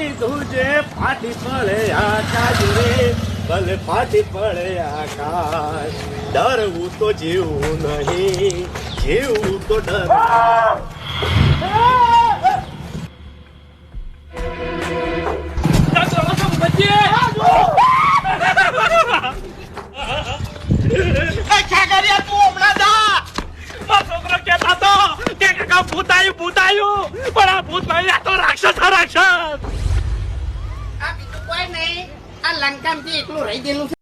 દીધું છે ફાટી પડે આકાશ રે. ભલે ફાટી પડે આકાશ, ડરવું તો જીવવું નહીં જીવવું તો ડર. ભૂતાયું ભૂતાયું, પણ આ ભૂત નહીં, આ તો રાક્ષસ રાક્ષસ. આ લંકામથી એકલું રહી ગયેલું છે.